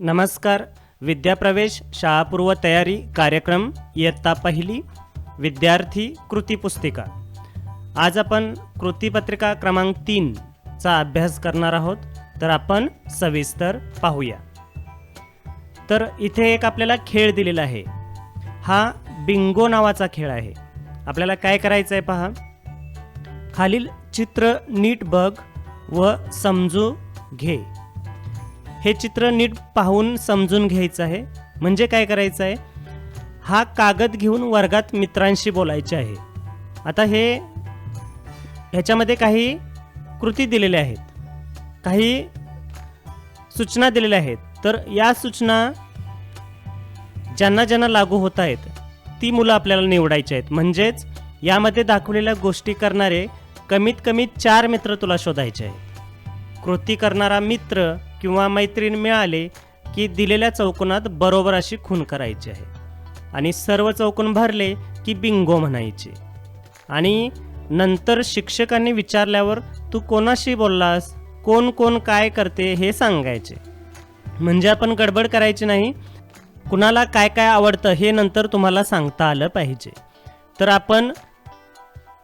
नमस्कार. विद्याप्रवेश शाळापूर्व तयारी कार्यक्रम इयत्ता पहिली विद्यार्थी कृती पुस्तिका. आज आपण कृतीपत्रिका क्रमांक तीनचा अभ्यास करणार आहोत तर आपण सविस्तर पाहूया. तर इथे एक आपल्याला खेळ दिलेला आहे. हा बिंगो नावाचा खेळ आहे. आपल्याला काय करायचं आहे पहा. खालील चित्र नीट बघ व समजू घे. हे चित्र नीट पाहून समजून घ्यायचं आहे. म्हणजे काय करायचं आहे? हा कागद घेऊन वर्गात मित्रांशी बोलायचे आहे. आता हे ह्याच्यामध्ये काही कृती दिलेल्या आहेत. काही सूचना दिलेल्या आहेत. तर या सूचना ज्यांना ज्यांना लागू होत आहेत ती मुलं आपल्याला निवडायची आहेत. म्हणजेच यामध्ये दाखवलेल्या गोष्टी करणारे कमीत कमी चार मित्र तुला शोधायचे आहेत. कृती करणारा मित्र किंवा मैत्रीण मिळाले की दिलेल्या चौकोनात बरोबर अशी खून करायची आहे. आणि सर्व चौकोन भरले की बिंगो म्हणायचे. आणि नंतर शिक्षकांनी विचारल्यावर तू कोणाशी बोललास? कोण कोण काय करते हे सांगायचे. म्हणजे आपण गडबड करायची नाही. कुणाला काय काय आवडतं हे नंतर तुम्हाला सांगता आलं पाहिजे. तर आपण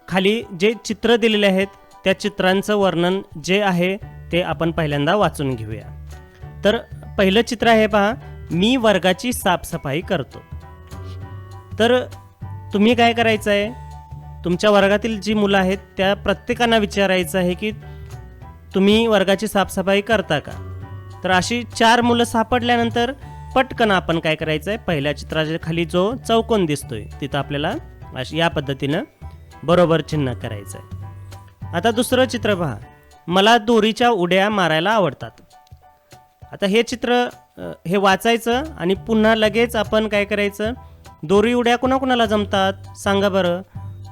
खाली जे चित्र दिलेले आहेत त्या चित्रांचं वर्णन जे आहे ते आपण पहिल्यांदा वाचून घेऊया. तर पहिलं चित्र आहे पहा मी वर्गाची साफसफाई करतो. तर तुम्ही काय करायचं आहे तुमच्या वर्गातील जी मुलं आहेत त्या प्रत्येकांना विचारायचं आहे की तुम्ही वर्गाची साफसफाई करता का? तर अशी चार मुलं सापडल्यानंतर पटकन आपण काय करायचं आहे पहिल्या चित्राच्या खाली जो चौकोन दिसतोय तिथं आपल्याला अशी या पद्धतीनं बरोबर चिन्ह करायचं आहे आता दुसरं चित्र पहा. मला दोरीच्या उड्या मारायला आवडतात. आता हे चित्र हे वाचायचं आणि पुन्हा लगेच आपण काय करायचं? दोरी उड्या कुणाकुणाला जमतात? सांगा बरं.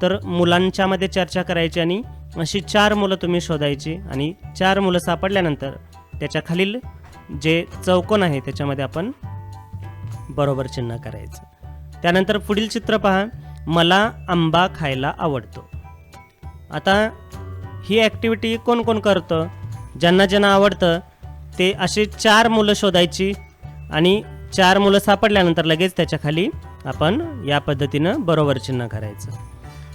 तर मुलांच्यामध्ये चर्चा करायची आणि अशी चार मुलं तुम्ही शोधायची आणि चार मुलं सापडल्यानंतर त्याच्या खालील जे चौकोन आहे त्याच्यामध्ये आपण बरोबर चिन्ह करायचं. त्यानंतर पुढील चित्र पहा. मला आंबा खायला आवडतो. आता ही ॲक्टिव्हिटी कोण कोण करतं? ज्यांना ज्यांना आवडतं ते असे चार मुलं शोधायची आणि चार मुलं सापडल्यानंतर लगेच त्याच्याखाली आपण या पद्धतीनं बरोबर चिन्ह करायचं.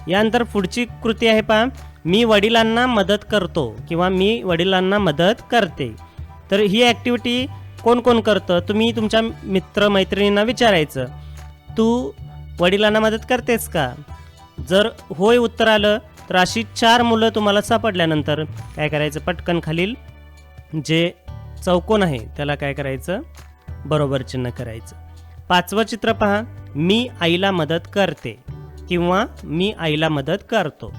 यानंतर पुढची कृती आहे पहा. मी वडिलांना मदत करतो किंवा मी वडिलांना मदत करते. तर ही ॲक्टिव्हिटी कोण कोण करतं? तुम्ही तुमच्या मित्रमैत्रिणींना विचारायचं तू वडिलांना मदत करतेस का? जर होय उत्तर आलं तर अशी चार मुलं तुम्हाला सापडल्यानंतर काय करायचं? पटकन खालील जे चौकोन आहे त्याला काय करायचं? बरोबर चिन्ह करायचं. पाचवं चित्र पहा. मी आईला मदत करते किंवा मी आईला मदत करतो.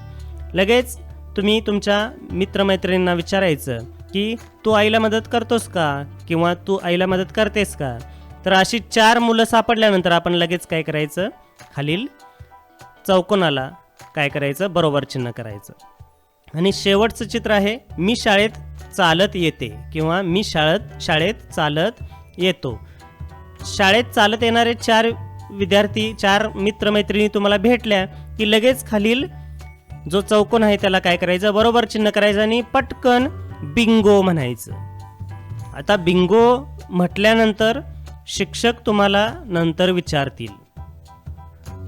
लगेच तुम्ही तुमच्या मित्रमैत्रिणींना विचारायचं की तू आईला मदत करतोस का? किंवा तू आईला मदत करतेस का? तर अशी चार मुलं सापडल्यानंतर आपण लगेच काय करायचं? खालील चौकोनाला काय करायचं? बरोबर चिन्ह करायचं. आणि शेवटचं चित्र आहे मी शाळेत चालत येते किंवा मी शाळेत शाळेत चालत येतो. शाळेत चालत येणारे चार विद्यार्थी चार मित्रमैत्रिणी तुम्हाला भेटल्या की लगेच खालील जो चौकोन आहे त्याला काय करायचं? बरोबर चिन्ह करायचं आणि पटकन बिंगो म्हणायचं. आता बिंगो म्हटल्यानंतर शिक्षक तुम्हाला नंतर विचारतील.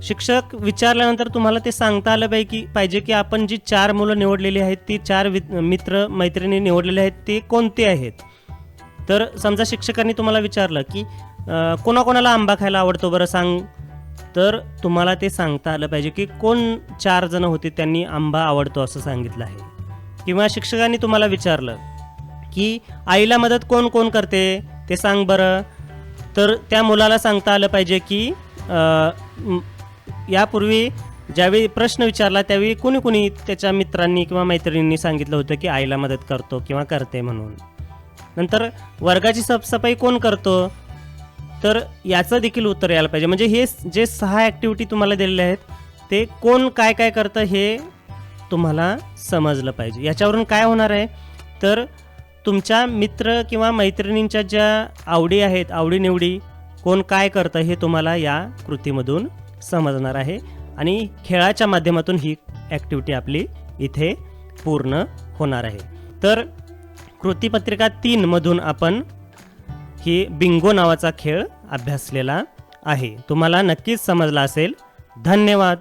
शिक्षक विचारल्यानंतर तुम्हाला ते सांगता आलं पाहिजे की पाहिजे की आपण जी चार मुलं निवडलेली आहेत ती चार वि मित्र मैत्रिणी निवडलेले आहेत ते कोणते आहेत? तर समजा शिक्षकांनी तुम्हाला विचारलं की कोणाकोणाला आंबा खायला आवडतो बरं सांग? तर तुम्हाला ते सांगता आलं पाहिजे की कोण चार जण होते त्यांनी आंबा आवडतो असं सांगितलं आहे. किंवा शिक्षकांनी तुम्हाला विचारलं की आईला मदत कोण कोण करते? ते सांग बरं. तर त्या मुलाला सांगता आलं पाहिजे की यापूर्वी ज्यावेळी प्रश्न विचारला त्यावेळी कुणी कुणी त्याच्या मित्रांनी किंवा मैत्रिणींनी सांगितलं होतं की आईला मदत करतो किंवा करते म्हणून. नंतर वर्गाची साफसफाई कोण करतो? तर याचं देखील उत्तर यायला पाहिजे. म्हणजे हे जे सहा ॲक्टिव्हिटी तुम्हाला दिलेले आहेत ते कोण काय काय करतं हे तुम्हाला समजलं पाहिजे. याच्यावरून काय होणार आहे? तर तुमच्या मित्र किंवा मैत्रिणींच्या ज्या आवडी आहेत आवडीनिवडी कोण काय करतं हे तुम्हाला या कृतीमधून समजणार आहे. आणि खेळाच्या माध्यमातून ही ॲक्टिव्हिटी आपली इथे पूर्ण होणार आहे. तर कृतीपत्रिका तीनमधून आपण ही बिंगो नावाचा खेळ अभ्यासलेला आहे. तुम्हाला नक्कीच समजला असेल. धन्यवाद.